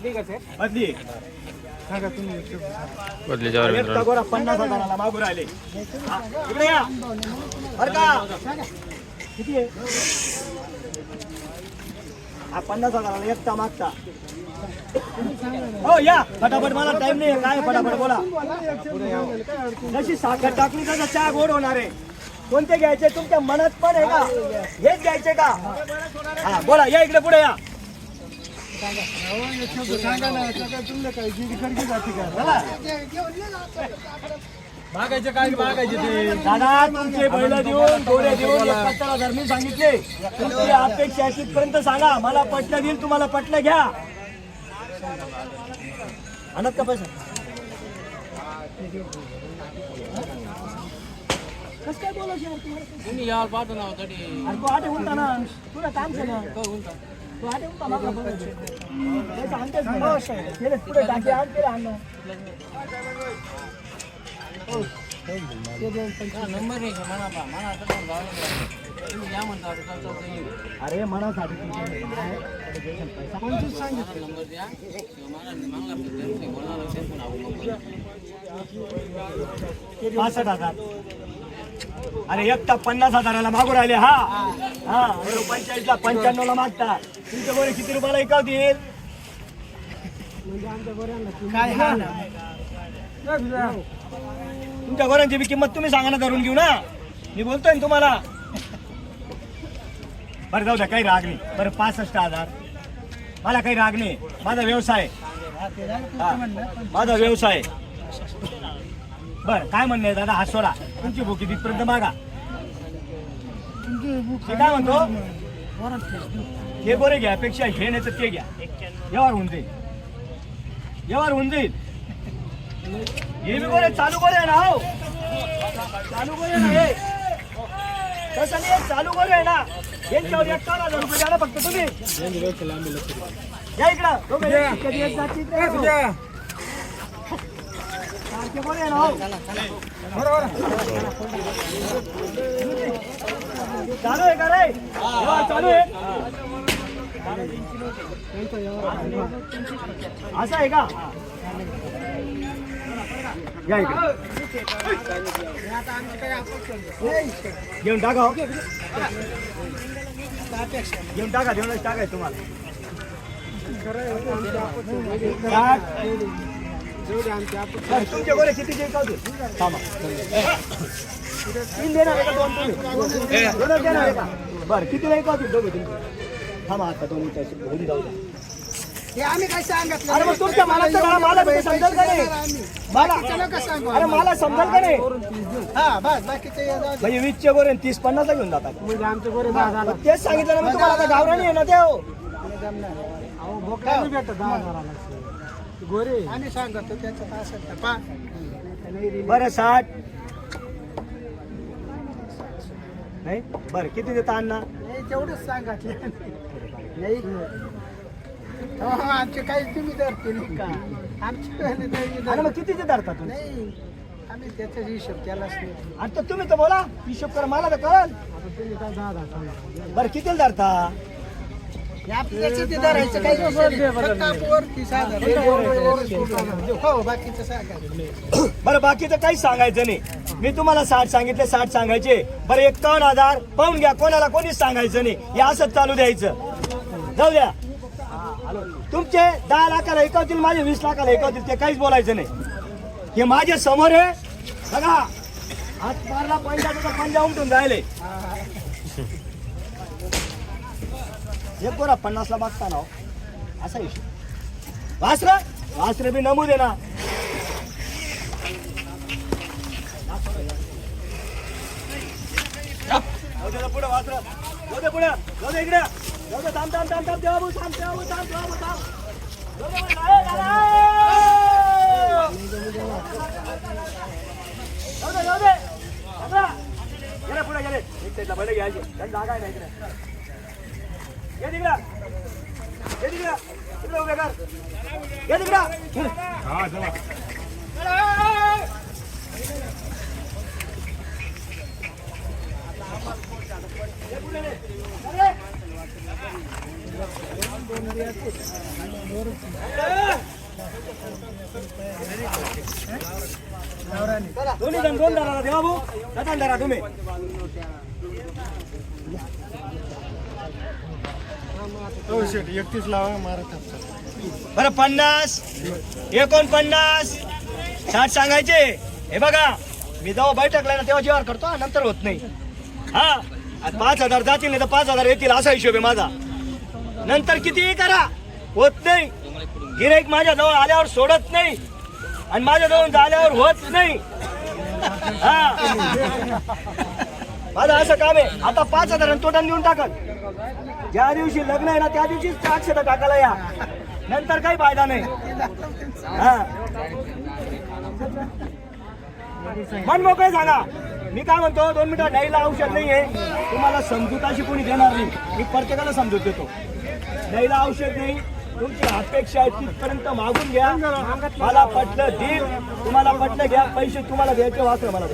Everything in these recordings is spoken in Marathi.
बदली कसे? बदली. सांगा तुम्ही मित्रांनो तगोरा पन्नास हजाराला मागून राहिले. हा, इकडे या. बर का? किती आहे? हा पन्नास हजाराला एकटा मागता. हो या. फटाफट मला टाइम नाही आहे. काय फटाफट बोला. जशी साखर टाकली तसं चहा गोड होणार आहे. कोणते घ्यायचे? तुमच्या मनात पण आहे का? हेच घ्यायचे का? हा बोला या इकडे पुढे या. मागायचे काय मागायचे ते. दादा तुमचे बैल देऊन डोळे देऊन एकाहत्तर हजार मी सांगितले. तुमची अपेक्षा तिथपर्यंत सांगा. मला पटलं देईल तुम्हाला पटलं घ्या. आणत का पैसा? कसं काय बोलायचं? तुम्ही यावर पाहतो ना तरी आठे उलटा ना. तुला काम. केलं. नंबर म्हणा म्हणा तुम्ही या म्हणता अरे मनासाठी पंचवीस सांगितलं नंबर द्या मागला पासष्ट हजार. अरे एकटा पन्नास हजाराला मागू राहिले हा. हा पंचेचाळीस ला पंच्याण्णव ला मागता तुमच्या गोरे किती रुपयाला ऐकावतील काय हा? तुमच्या गोऱ्यांची बी किंमत तुम्ही सांगा ना धरून घेऊ ना. मी बोलतोय ना तुम्हाला. बरं जाऊ द्या काही राग नाही. बरं पासष्ट हजार. मला काही राग नाही. माझा व्यवसाय माझा व्यवसाय बर काय म्हणणं आहे दादा? हा सोडा. तुमची भूकी तिथपर्यंत मागा. काय म्हणतो? हे गोरे घ्यापेक्षा हे नाही तर ते घ्या. व्यवहार होऊन जाईल. व्यवहार होऊन जाईल. हे बी गोरे चालू आहे ना हो. चालू आहे ना हे. तसं नाही चालू गोरे आहे ना. यांच्यावर एकावन्न हजार रुपये द्या ना फक्त तुम्ही. या इकडं. दोघं या. कधी एक जाती ते हो. सारखे गोरे आहे ना हो चालू आहे का रे चालू आहे असं आहे का या इकडे घेऊन टाका हो. घेऊन टाका देऊनच टाकाय तुम्हाला बरं, तुमचे गोरे किती जे का थांबा तीन देणार आहे का दोन तुम्ही दोनच देणार आहे का बरं किती नाही का दोघे तुम्ही थांबा आता दोन मिनिटं होऊन जाऊ द्या हे आम्ही काय सांगितलं अरे मग तुमच्या मालाचं मला मला बी समजेल का नाही मला अरे मला समजेल का नाही हा बस. बाकीचे या जाऊ दे. म्हणजे वीसचे गोरे तीस पन्नास घेऊन जातात. म्हणजे आमचे गोरे मग तेच सांगितलं ना मी तुम्हाला आता गावराणी आहे ना ते हो. भेटत हजाराला गोरे. आम्ही सांगतो त्याच्यात असेल तर पा. बरं साठ. नाही बरं किती देता अण्णा? नाही तेवढंच सांगितलं नाही. हो, हो, आमचे काही तुम्ही धरते नाही का? आमचे अरे धरत. मग कितीचे धरता तुम्ही? नाही. आम्ही त्याचा हिशोब केलाच नाही. अरे तर तुम्ही तर बोला. हिशोब करा मला तर कळल. आता तुम्ही काय दहा दहा सांगा. बरं कितीला धरता? बरं बाकीचं काहीच सांगायचं नाही. मी तुम्हाला साठ सांगितले साठ सांगायचे. बरं एकावन्न हजार पाहून घ्या कोणाला कोणीच सांगायचं नाही. हे असंच चालू द्यायचं. जाऊ द्या. तुमचे दहा लाखाला ऐकवतील माझे वीस लाखाला ऐकवतील ते काहीच बोलायचं नाही. हे माझे समोर आहे. बघा. हात मारला पंजा तुझा पंजा उमटून राहिले एक बोरा पन्नासला मागता ना हो. असा हिशोब वासर? वासरे बी नमू आहे ना. जाऊ दे पुढं जाऊ दे जाऊ दे इकडे. जाऊ दे थांब थांब थांब थांब. देवा भाऊ थांब देवा भाऊ थांब देवा भाऊ थांब. जाऊ दे ए, दादा, ए! जाऊ दे जाऊ दे. गेले पुढे गेले. एक साईडला बैल घ्यायचे. त्यांनी जागा आहे ना इकडे. ये तिकडं ये तिकडं तिकडे उभे कर ये तिकडं दोन्ही जण दोन धरा देवा भाऊ कसा धरा तुम्ही एकतीस लावा मारत बरं पन्नास. एकोणपन्नास. साठ सांगायचे. हे बघा मी जेव्हा बैठकला ना तेव्हा जेवार करतो नंतर होत नाही. हा पाच हजार जातील नाही तर पाच हजार येतील असा हिशोब आहे माझा. नंतर कितीही करा होत नाही. गिराईक माझ्या जवळ आल्यावर सोडत नाही. आणि माझ्या जवळ झाल्यावर होत नाही. हा. माझं असं काम आहे. आता पाच हजार तोटा देऊन टाकल ज्या दिवशी लग्न आहे ना त्या दिवशी सातशे टाकायला या. नंतर काही फायदा नाही. हा. मन मोकळे सांगा मी काय म्हणतो दोन मिनिटं न्यायला औषध नाहीये. तुम्हाला समजूताशी कोणी देणार नाही. मी प्रत्येकाला समजूत देतो. न्यायला औषध नाही. तुमची अपेक्षा आहे तिथपर्यंत मागून घ्या. मला पटलं देईल. तुम्हाला पटलं घ्या. पैसे तुम्हाला द्यायचे वाचलं मला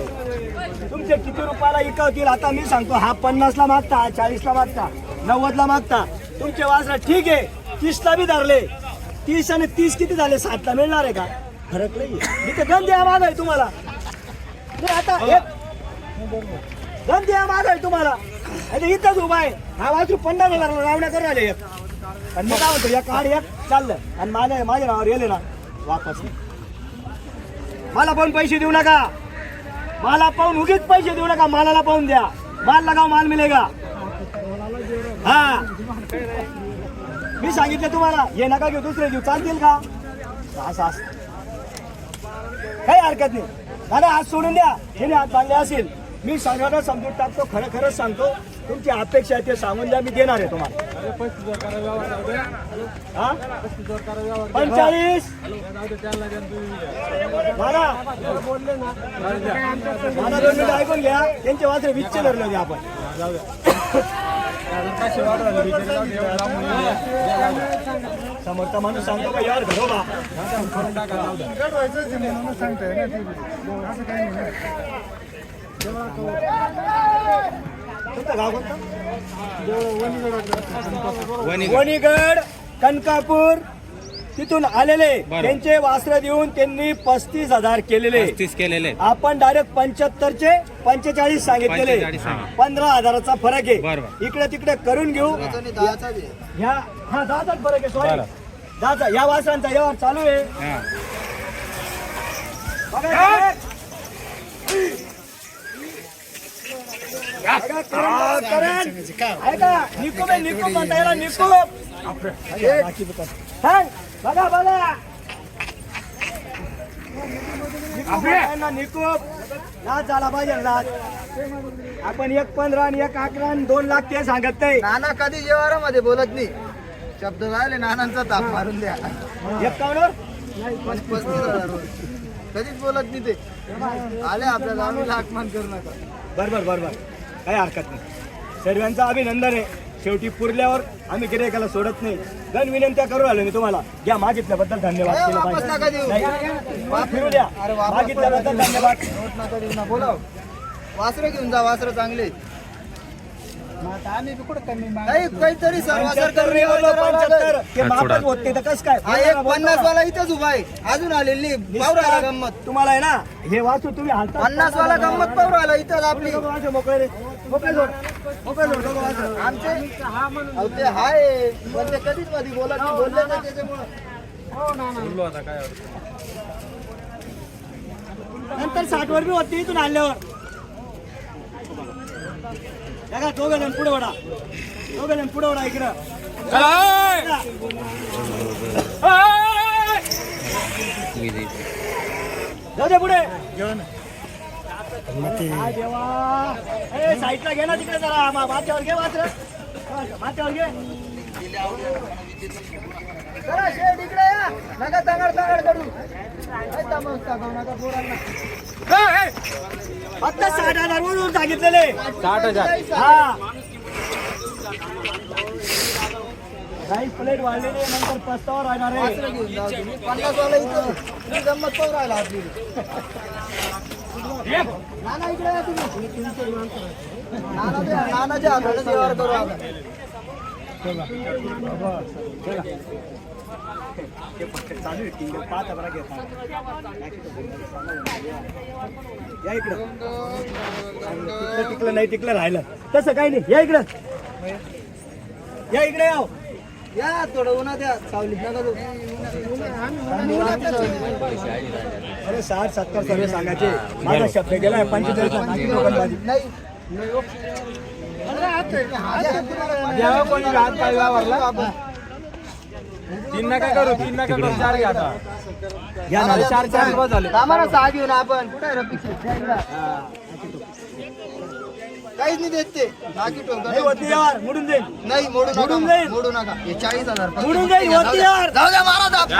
तुमचे किती रुपयाला इकवतील आता मी सांगतो हा पन्नासला मागता हा चाळीसला मागता. नव्वदला मागता. तुमचे वासरा ठीक आहे. तीसला बी धरले. तीस आणि तीस किती झाले? सातला मिळणार आहे का? फरक नाही गंध द्या माग आहे तुम्हाला. आता गंध द्या माग आहे तुम्हाला. आता इथंच उभा आहे. हा वासरू पन्नास हजार रावण्या करून आले एक. आणि मी काय म्हणतो या काढ एक चाललं. आणि माझ्या माझ्या नावावर गेले ना वापस मला पण पैसे देऊ नका. मला पाहून उगीच पैसे देऊ नका. मालाला पाहून द्या. माल लगाव माल मिळेगा हा. मी सांगितलं तुम्हाला हे नका घेऊ दुसरे घेऊ. चालतील का? असं असं काही हरकत नाही. दादा आज सोडून द्या. हे हात बांधले असेल. मी सांगायला समजून टाकतो खरं खरंच सांगतो. तुमची अपेक्षा आहे ते सांगून द्या मी देणार आहे तुम्हाला. हा? पंचाळीस. मला मला दोन मिनिट ऐकून घ्या. त्यांचे वासरे विच्चे धरले होते आपण. समोरचा माणूस सांगतो का यार घरोबा गाव कोणतं? वणीगड कनकापूर. तिथून आलेले त्यांचे वास्त्र देऊन त्यांनी पस्तीस हजार केलेले. केलेले. आपण डायरेक्ट पंच्याहत्तरचे पंचेचाळीस सांगितलेले. 45. पंधरा हजाराचा फरक आहे. इकडे तिकडे करून घेऊ. ह्या हा दहाचाच फरक आहे सॉरी दहाचा या वासरांचा व्यवहार चालू आहे. हा. आहे निकोप म्हणता याला बघा. सांग. बघा बघा. निकोप. झाला पाहिजे आपण एक पंधरा आणि एक अकरा आणि दोन लाख ते सांगत नाही. नाना कधी जेवारामध्ये बोलत नाही. शब्द राहिले नानांचा ताप मारून द्या. पस्तीस हजार. कधीच बोलत नाही ते. आले आपल्याला आम्ही लाख मान करू नका. बरोबर बरोबर काही हरकत नाही. सर्वांचं अभिनंदन आहे. शेवटी पुरल्यावर आम्ही गिरायकाला सोडत नाही. गण विनंत्या करू आलो मी तुम्हाला. घ्या मागितल्याबद्दल धन्यवाद केलं पाहिजे. नाही, फिरू द्या. मागितल्याबद्दल धन्यवाद. वासरं घेऊन जा वासरं चांगले. आम्ही कुठं कमी काहीतरी कसं काय? हा पन्नास वाला इथंच उभा आहे. अजून आलेली पावर आला गंमत. तुम्हाला आहे ना हे वाचू तुम्ही हालता पन्नास वाला गंमत पावर आला इथंच आपली. मोकळे आमचे? हाय ते कधीच मध्ये बोलत नाही बोलले ना त्याच्यामुळे. नंतर साठ वर बी होते इथून आल्यावर. बघा दोघं जण पुढे वडा दोघं जण पुढे वडा इकडं. जाऊ दे पुढे. देवा. ए साईडला घे ना तिकडे जरा. माथ्यावर घे वाच माथ्यावर घे. इकडे या. नका तंगड तंगड करू. फक्त साठ हजार वरून सांगितलेले. साठ हजार. हा. राईस प्लेट वाढलेली आहे, नंतर पस्तावर राहणार आहे. पन्नास वाला इथं. गंमत राहिला आपली. या नाना नानाच्या हाताने करू ते पाहता या इकडं. टिकलं नाही टिकलं राहिलं. तसं काही नाही. या इकडं. या इकडे याव. या थोडं उन्हा द्या सावलीत नका जाऊ. अरे साठ सत्तर सर्व सांगायचे. माझा शब्द गेलाय पंचेचाळीस कोणी हात पाय वावरला तीन नका करू तीन नका करू चार घ्या आता. चार चार झाले. आम्हाला सहा घेऊन आपण. कुठे आहे रफिक शेठ? या इकडं. काहीच नाही देत ते नाही यार मोडून जाईल नाही मोडू नका मोडून जाईल. मोडू नका हे चाळीस हजार फक्त मोडून जाईल जाऊ द्या. यार जाऊ द्या महाराज आप.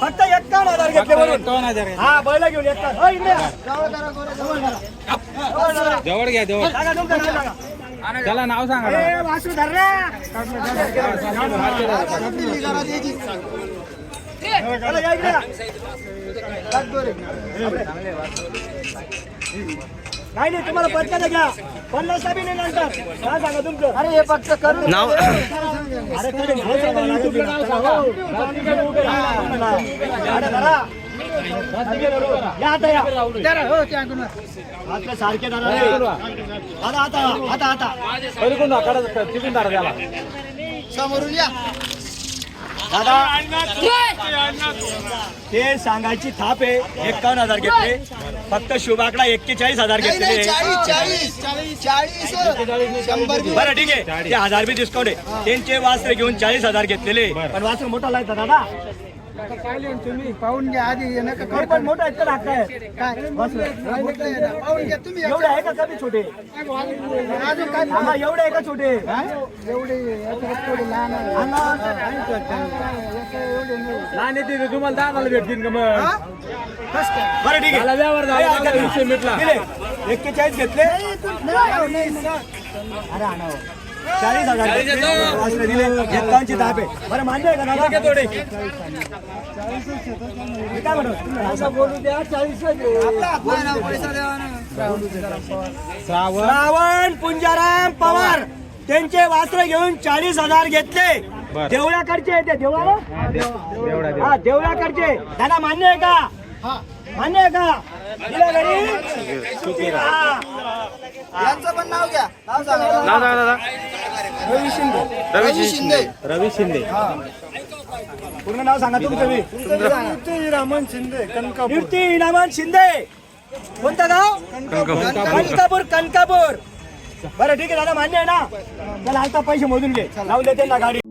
फक्त एक्कावन्न हजार घेतले बरोबर हा बैला घेऊन एक्कावन्न हो, इकडे या. जवळ करा, जवळ करा. जवळ घ्या जवळ तुमचं. त्याला नाव सांगा करा. नाही नाही तुम्हाला पंचायत घ्या पन्नास बी नाही नंतर. काय सांगा तुमचं? अरे हे फक्त करून नाव अरे तुम्ही नाव सांगा, सारखे दादा रे. आता आता आता पलीकडून दाखवा, तिकडून दाखवा त्याला समोरून या दादा ते सांगायची थाप आहे एक्कावन्न हजार घेतले फक्त शुभाकडा एक्केचाळीस हजार घेतले बरं ठीक आहे. ते हजार बी डिस्काउंट आहे. त्यांचे वास्त्र घेऊन चाळीस हजार घेतलेले. पण वास्त्र मोठा लागतं दादा. पाहून घ्या आधी हे करू. पण मोठा आहे काय आहे ना. पाहून घ्या तुम्ही एवढे आहे का कमी छोटे अजून काय हा एवढे आहे का छोटे एवढे याच्यात थोडे लहान आहे. हा एवढे नाही. लहान येते तुम्हाला दहा भेटतील का मग हा? कसं काय? बरं ठीक आहे व्यवहार झाला. विषय मिटला. दिले एक्केचाळीस घेतले नाही, नाही, नाही. अरे आणा हो. चाळीस हजार दिले. आहे बरं मान्य आहे का दादा? थोडे. काय म्हणतो. श्रावण. पुंजाराम पवार त्यांचे वास्त्र घेऊन चाळीस हजार घेतले. देवळाकडचे आहे ते देवळा? हा देवळाकडचे. दादा मान्य आहे का? हा. मान्य आहे का? दिलं घरी. यांचं पण नाव घ्या. नाव सांगा. रवी शिंदे. रवी शिंदे. रवी शिंदे. पूर्ण नाव सांगा तुमचं मी कीर्ती रामन शिंदे कनकापूर. कीर्ती इनामन शिंदे. कोणतं गाव? कनकापूर कनकापूर. बरं ठीक आहे दादा मान्य आहे ना? चला आता पैसे मोजून घे. लावून देते ना गाडी.